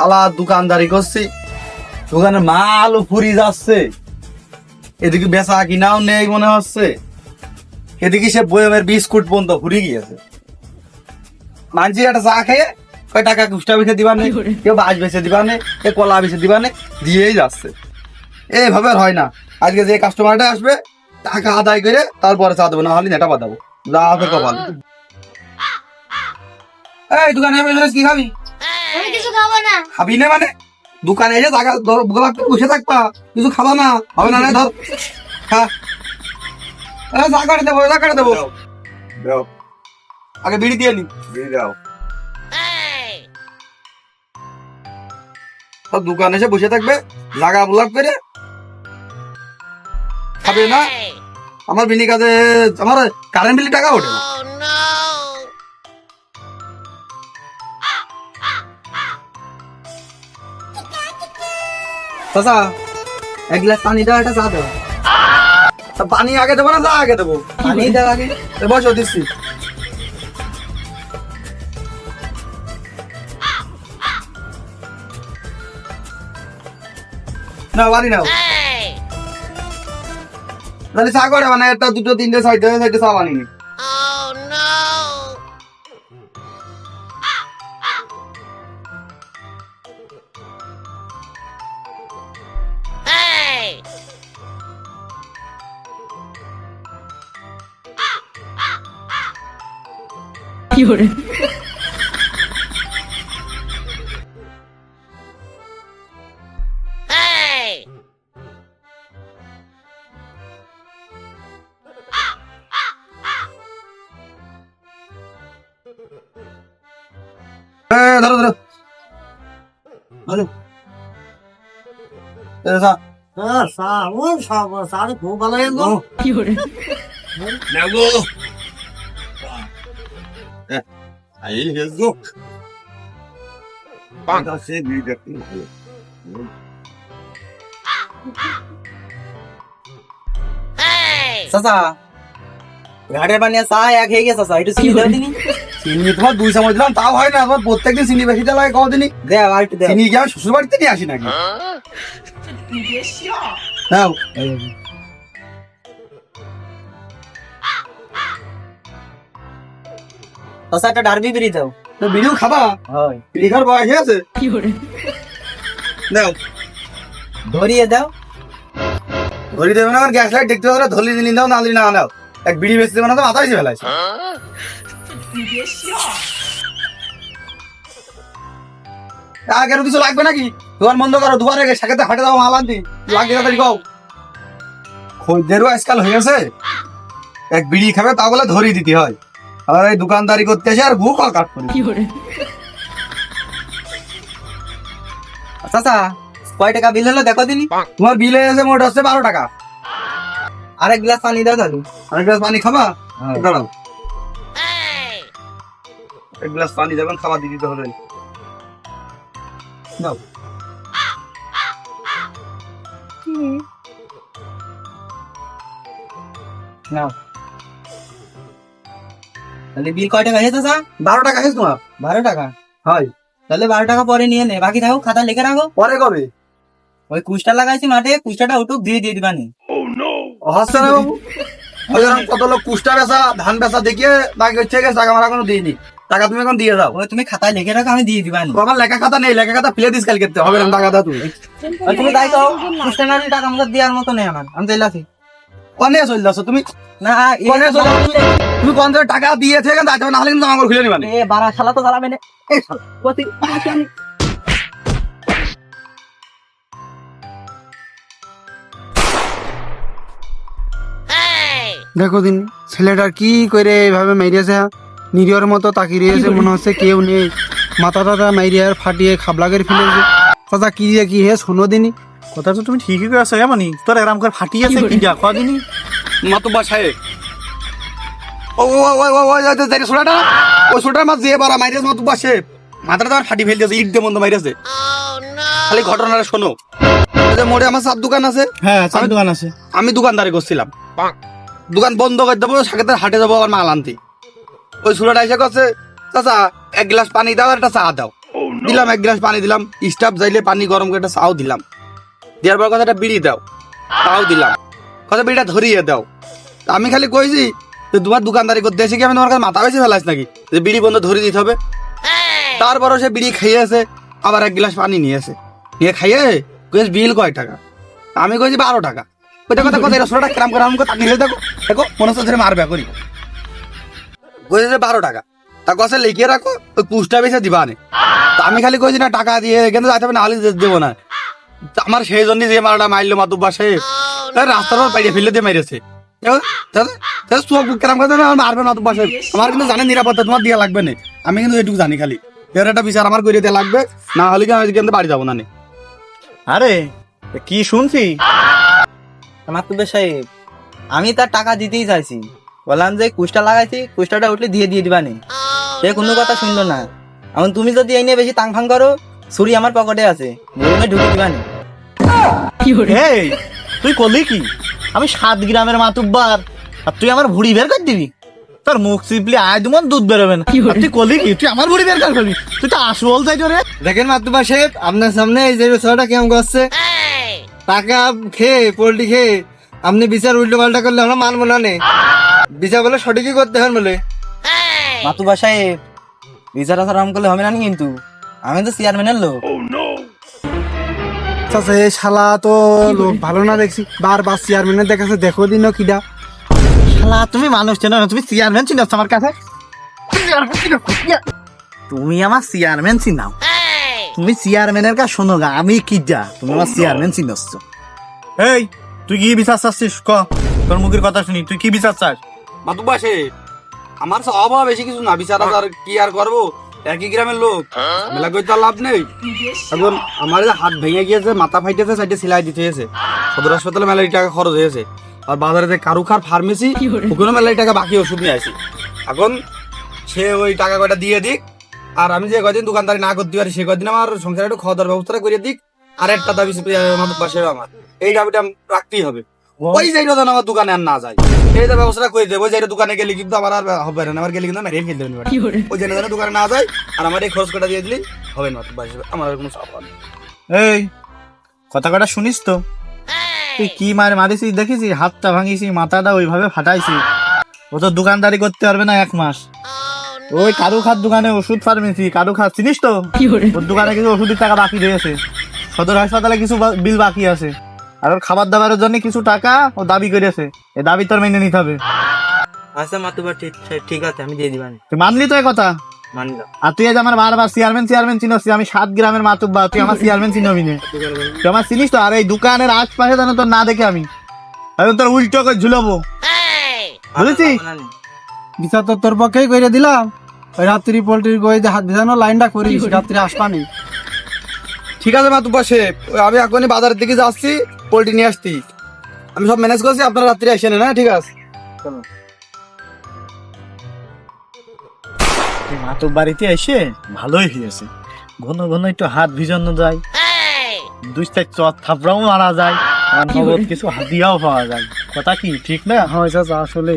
শালা দোকানদারি করছি। দোকানে মাল ফুরি যাচ্ছে। এদিকে বেচা কিনাও নেই মনে হচ্ছে। এদিকে সে বয়মের বিস্কুট পর্যন্ত ফুরি গিয়েছে। মানছি একটা চা খেয়ে কয় টাকা কুষ্টা বেছে দিবানে কেউ বাস বেছে দিবানে কেউ কলা বেছে দিবানে দিয়েই যাচ্ছে। এইভাবে আর হয় না। আজকে যে কাস্টমারটা আসবে টাকা আদায় করে তারপরে চা দেবো না হলে নেটা বাদাবো যা হবে কপাল এই দোকানে কি খাবি? আমি কিছু খাব না। খাবি না মানে? দোকানে এসে জায়গা ধর গোলাপ বসে থাকবা কিছু খাবা না? হবে না না ধর। খা। এ, করে দেবো চা করে দেবো। দাও। আগে বিড়ি দিয়ে নি। দাও। দোকানে এসে বসে থাকবে জাগা ব্লক করে। খাবে না? আমার বিনি কাজে আমার কারেন্ট বিলের টাকা ওঠে। না চাচা এক গ্লাস পানি দাও একটা চা দাও। পানি আগে দেবো না চা আগে দেবো? পানি দাও আগে? বসো দিচ্ছি। না পানি নাও। তাহলে চা করে মানে একটা দুটো তিনটে সাইডে সাইডে চা বানিয়ে হ্যাঁ ধরো ধরো। ধরো। এ, চা। খুব ভালো লাগল। হেজো পাঁচ সে দিয়ে দেখতে ভালো চাচা ঘাটের বানিয়ে চা এক হয়ে গেছে চাচা একটু চিনি দিনি চিনি তোমার দুই চামচ দিলাম তাও হয় না তোমার প্রত্যেকদিন চিনি বেশি দেওয়া লাগে কদিনই? দেও আর একটু দেও চিনি কি আমি শ্বশুর বাড়িতে নিয়ে আসি নাকি? নাও। একটা ডারবি বিড়ি দাও। তো বিড়িও খাবা? হয়। বিড়ি খাওয়ার বয়স হয়েছে নাও ধরিয়ে দাও। ধরি দেবে না আমার গ্যাস লাইট দেখতে দিন দাও না দিন না নাও। এক বিড়ি বেশি দেবে না তো মাথা বেশি ফেলাইছে আগের কিছু লাগবে নাকি? দোকান বন্ধ করো দুয়ারে গে সাথে হাটে দাও মাল আনতি। লাগে তাড়াতাড়ি কও খদ্দেরও আজকাল হয়ে গেছে। এক বিড়ি খাবে তা বলে ধরিয়ে দিতে হয়। আর এই দোকানদারি করতে এসে আর ভুক কাট করি। চাচা কয় টাকা বিল হলো দেখো দিনি? তোমার বিল এসে মোট হচ্ছে বারো টাকা। আর এক গ্লাস পানি দাও তাহলে আর গ্লাস পানি খাবা? হ্যাঁ। দাঁড়াও। এক গ্লাস পানি যাবেন খাবার দিয়ে দিতে হবে। নাও নাও। তাহলে বিল কয় টাকা হয়েছে চাচা? বারো টাকা হয়েছে তোমার। বারো টাকা? হয়। তাহলে বারো টাকা পরে নিয়ে নে। বাকি থাকো খাতা লিখে রাখো। পরে কবে? ওই কুষ্টা লাগাইছি মাঠে কুষ্টাটা উঠুক দিয়ে দিয়ে দিবানি হচ্ছে না বাবু? ওই কত লোক কুষ্টা বেচা ধান বেচা দেখিয়ে বাকি হচ্ছে গেছে টাকা আমার এখনও দিইনি। টাকা তুমি এখন দিয়ে যাও ওই তুমি খাতায় লিখে রাখো আমি দিয়ে দিবানি আমার লেখা খাতা নেই লেখা খাতা ফেলে দিস কালকে হবে না টাকা দাও তুমি। ওই তুমি তাই তো কুষ্টা না টাকা আমাকে দেওয়ার মতো নেই আমার। আমি আসি। কনে চলে যাচ্ছ তুমি? না কনে চলে? তুমি কোন টাকা দিয়েছে কেন তাই নাহলে কিন্তু আমার খুলে নিবানি। এ বারা শালা তো জ্বালাবে না। এই শালা, কতি দেখো দিন ছেলেটার কি করে এইভাবে মেরিয়েছে নিরীহর মতো তাকিয়ে রয়েছে মনে হচ্ছে কেউ নেই। মাথা টাথা মেরিয়ার ফাটিয়ে খাবলা করে ফেলেছে চাচা কি দিয়ে কি হে শোনো দিনই কথা তো তুমি ঠিকই করেছ এমনই। তোর এরাম করে ফাটিয়েছে কি যা কদিনই? মাতো বাসায়। ও ও ও যাই মাথাটা তোমার ইট খালি ঘটনাটা মোড়ে আমার সাত দোকান আছে হ্যাঁ চার দোকান আছে আমি দোকানদারি করছিলাম দোকান বন্ধ করে দেবো সাথে হাটে যাব আবার মাল আনতে ওই সুরাটা এসে করছে চাচা এক গ্লাস পানি দাও একটা চা দাও দিলাম এক গ্লাস পানি দিলাম স্টাফ যাইলে পানি গরম করে একটা চাও দিলাম দেওয়ার পর কথাটা বিড়ি দাও তাও দিলাম কথা বিড়িটা ধরিয়ে দাও আমি খালি কইছি তোমার দোকানদারি করতে এসে কি আমি তোমার কাছে মাথা বেশি ফেলাইছ নাকি যে বিড়ি বন্ধ ধরে দিতে হবে তারপরও সে বিড়ি খাইয়েছে আবার এক গ্লাস পানি নিয়েছে নিয়ে খাইয়ে কইস বিল কয় টাকা আমি কইছি বারো টাকা ওইটা কথা কথা ষোলো টাকা ক্রাম করে আমাকে তাকিয়ে দেখো দেখো মনে হচ্ছে ধরে মারবে করি কইছে যে বারো টাকা তা লিখিয়ে রাখো ওই বেশি দিবা নে আমি খালি কইছি না টাকা দিয়ে যাইতে হবে না হলে দেবো না আমার সেই জন্যই যে মারাটা মারলো মাতুব্বা সে রাস্তার পর পাইয়ে ফেলে দিয়ে মেরেছে না আমার কিন্তু জানে নিরাপত্তা তোমার দিয়া লাগবে না। আমি কিন্তু এটুকু জানি খালি। এর একটা বিচার আমার করে দিয়ে লাগবে না হলে কি আমি কিন্তু বাড়ি যাব না আরে কি শুনছি? মাতুব্বে সাহেব আমি তার টাকা দিতেই চাইছি। বললাম যে কুষ্টা লাগাইছি কুষ্টাটা উঠলে দিয়ে দিয়ে দিবানি সে কোনো কথা শুনলো না। এখন তুমি যদি এই নিয়ে বেশি তাং ফাং করো ছুরি আমার পকেটে আছে। ঢুকে দিবানি তুই করলি কি? আমি সাত গ্রামের মাতুব্বার। আর তুই আমার ভুড়ি বের করে দিবি? তোর মুখ চিপলি আয় দুমন দুধ বেরোবে না। তুই করলি কি? তুই আমার ভুড়ি বের করে ফেলবি। তুই তো আসবল চাইছো রে দেখেন মাতুবা সাহেব আপনার সামনে এই যে বিষয়টা কেমন করছে। টাকা খেয়ে পোল্ট্রি খেয়ে আপনি বিচার উল্টো পাল্টা করলে আমরা মানবো না নে। বিচার বলে সঠিকই করতে হবে বলে। মাতুবা সাহেব বিচার আসার করলে হবে না নি কিন্তু? আমি তো চেয়ারম্যানের লোক। চাচা এই শালা তো লোক ভালো না দেখছি। বারবার চেয়ারম্যানের দেখাচ্ছে দেখো দিন কিডা। শালা তুমি মানুষ চেনো না তুমি চেয়ারম্যান চিনাচ্ছ আমার কাছে? তুমি আমার চেয়ারম্যান চিনাও। তুমি চেয়ারম্যানের কাছে শোনো গা আমি কি যা তুমি আমার চেয়ারম্যান চিনাচ্ছ এই তুই কি বিচার চাচ্ছিস? ক তোর মুখের কথা শুনি তুই কি বিচার চাস? মাতুব্বা সে আমার স্বভাব বেশি কিছু না বিচার আর কি আর করব? একই গ্রামের লোক। মেলা করতে আর লাভ নেই। এখন আমার যে হাত ভেঙে গিয়েছে মাথা ফাইটেছে সাইডে সেলাই দিতে হয়েছে। সদর হাসপাতালে মেলা টাকা খরচ হয়েছে। আর বাজারে যে কারুখার ফার্মেসি ওখানে মেলা টাকা বাকি ওষুধ নিয়ে আসি। এখন সে ওই টাকা কয়টা দিয়ে দিক আর আমি যে কদিন দোকানদারি না করতে পারি সে কদিন আমার সংসারে একটু খাওয়া দাওয়ার ব্যবস্থাটা করে দিক আর একটা দাবি আমার পাশে আমার। এই দাবিটা আমি রাখতেই হবে। ওই যেন আমার দোকানে আর না যায়। এই তো ব্যবস্থা করে দেবো যাইটা দোকানে গেলে কিন্তু আমার আর হবে না আমার গেলে কিন্তু মেরে ফেলতে হবে ওই জন্য যেন দোকানে না যায় আর আমার এই খরচ কটা দিয়ে দিলি হবে না আমার আর কোনো চাপ নেই। এই কথা কটা শুনিস তো? তুই কি মারে মারিস দেখিস হাতটা ভাঙিছি মাথাটা ওইভাবে ফাটাইছি ও তো দোকানদারি করতে পারবে না এক মাস। ওই কারু খাত দোকানে ওষুধ ফার্মেসি কারু খাত চিনিস তো? ওর দোকানে কিছু ওষুধের টাকা বাকি রয়েছে। সদর হাসপাতালে কিছু বিল বাকি আছে। আর ওর খাবার দাবারের জন্য কিছু টাকা ও দাবি করেছে। এই দাবি তোর মেনে নিতে হবে। আচ্ছা মাতুবা ঠিক ঠিক আছে আমি দিয়ে দিবানি। তুই মানলি তো এই কথা মানলাম। আর তুই আজ আমার বারবার চেয়ারম্যান চেয়ারম্যান চিনস আমি সাত গ্রামের মাতুব্বা তুই আমার চেয়ারম্যান চিনবি না। তুই আমার চিনিস তো? আর এই দোকানের আশপাশে যেন তোর না দেখে আমি। আমি তোর উল্টো করে ঝুলাবো। বুঝেছিস? বিচার তো তোর পক্ষেই করে দিলাম। ওই রাত্রি পোল্ট্রির গই যে হাত ভিজানো লাইনটা করিস রাত্রি আসবানি। ঠিক আছে মাতুব্বা সে আমি এখনই বাজারের দিকে যাচ্ছি। পোল্ট্রি নিয়ে আসতি। আমি সব ম্যানেজ করছি আপনারা রাত্রি আসেন না ঠিক আছে? বাড়িতে এসে ভালোই হয়েছে। ঘন ঘন একটু হাত ভিজানো যায়। দুই চার চট থাপড়াও মারা যায়। কিছু হাতিয়াও পাওয়া যায়। কথা কি ঠিক না? হয় আসলে